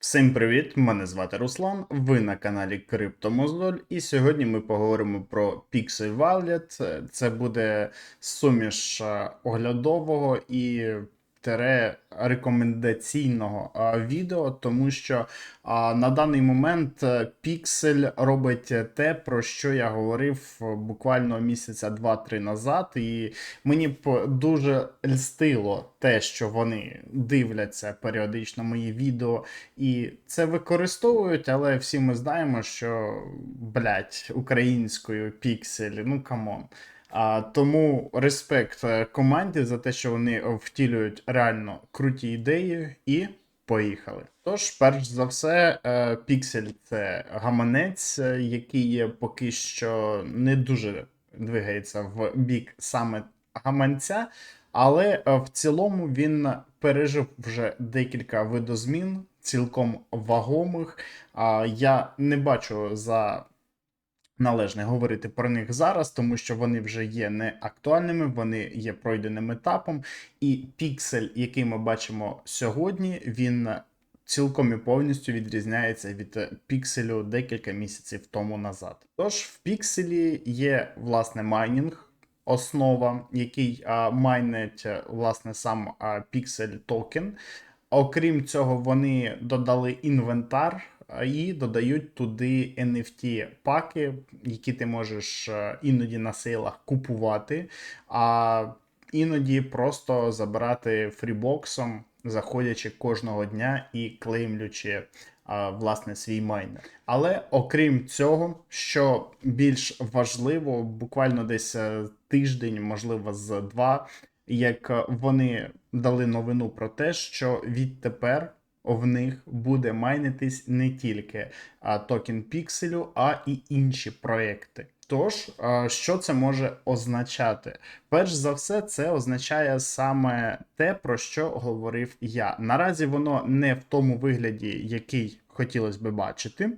Всім привіт! Мене звати Руслан. Ви на каналі Криптомоздоль, і сьогодні ми поговоримо про Pixel Wallet. Це буде суміш е, оглядового і рекомендаційного відео, тому що на даний момент е, Pixel робить те, про що я говорив е, буквально місяця 2-3 назад, і мені б дуже льстило те, що вони дивляться періодично мої відео і це використовують, але всі ми знаємо, що блять, українською пікселі, ну камон. А, тому респект е, команді за те, що вони втілюють реально круті ідеї, і поїхали. Тож, перш за все, е, Pixel це гаманець, е, який поки що не дуже двигається в бік саме гаманця, але в цілому він пережив вже декілька видозмін, цілком вагомих. А, Я не бачу за належне говорити про них зараз, тому що вони вже є не актуальними, вони є пройденим етапом. І піксель, який ми бачимо сьогодні, він цілком і повністю відрізняється від пікселю декілька місяців тому назад. Тож в пікселі є власне майнінг. Основа, який а, майнить власне сам а, піксель токен. Окрім цього, вони додали інвентар і додають туди NFT паки, які ти можеш е, іноді на сейлах купувати, а іноді просто забирати фрібоксом, заходячи кожного дня і клеймлючи власне свій майнер. Але окрім цього, що більш важливо, буквально десь е, тиждень, можливо, з два, як е, вони дали новину про те, що відтепер в них буде майнитись не тільки токен пікселю, а і інші проекти. Тож, що це може означати? Перш за все, це означає саме те, про що говорив я. Наразі воно не в тому вигляді, який хотілося би бачити,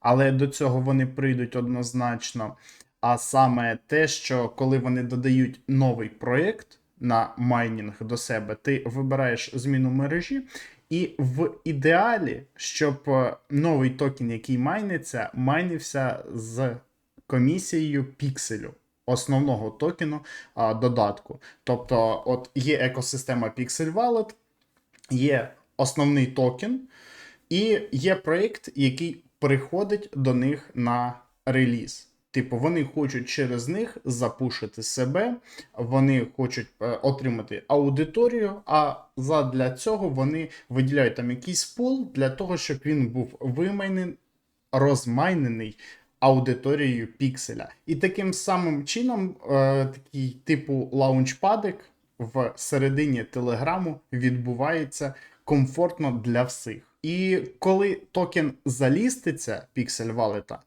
але до цього вони прийдуть однозначно. А саме те, що коли вони додають новий проєкт на майнінг до себе, ти вибираєш зміну мережі, і в ідеалі, щоб е, новий токен, який майниться, майнився з комісією пікселю. Основного токену а, додатку. Тобто, от є екосистема Pixel Wallet, є основний токен, і є проєкт, який приходить до них на реліз. Типу, вони хочуть через них запушити себе, вони хочуть е, отримати аудиторію, а задля цього вони виділяють там якийсь пул для того, щоб він був вимайнений, розмайнений аудиторією пікселя. І таким самим чином, е, такий типу лаунчпадик в середині телеграму відбувається комфортно для всіх. І коли токен заліститься піксель валета,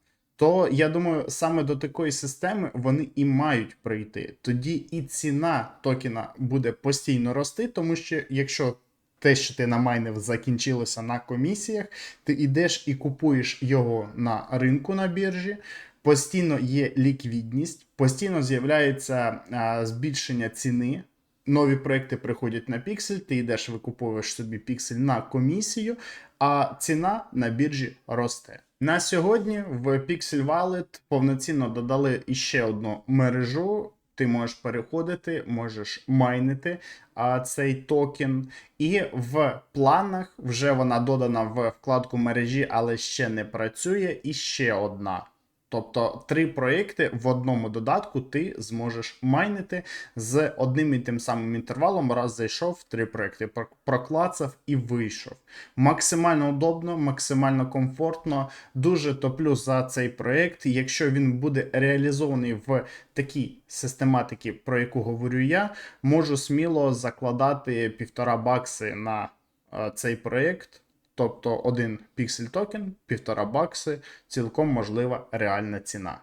то я думаю, саме до такої системи вони і мають прийти. Тоді і ціна токена буде постійно рости, тому що якщо те, що ти намайнив, закінчилося на комісіях, ти йдеш і купуєш його на ринку на біржі. Постійно є ліквідність, постійно з'являється збільшення ціни. Нові проекти приходять на піксель, ти йдеш, викуповуєш собі піксель на комісію, а ціна на біржі росте. На сьогодні в Pixel Wallet повноцінно додали іще одну мережу. Ти можеш переходити, можеш майнити а, цей токен. І в планах вже вона додана в вкладку мережі, але ще не працює. І ще одна. Тобто три проекти в одному додатку ти зможеш майнити з одним і тим самим інтервалом. Раз зайшов, три проекти проклацав і вийшов. Максимально удобно, максимально комфортно. Дуже топлю за цей проект. Якщо він буде реалізований в такій систематиці, про яку говорю я, можу сміло закладати півтора бакси на е, цей проект. Тобто один піксель токен, півтора бакси, цілком можлива реальна ціна.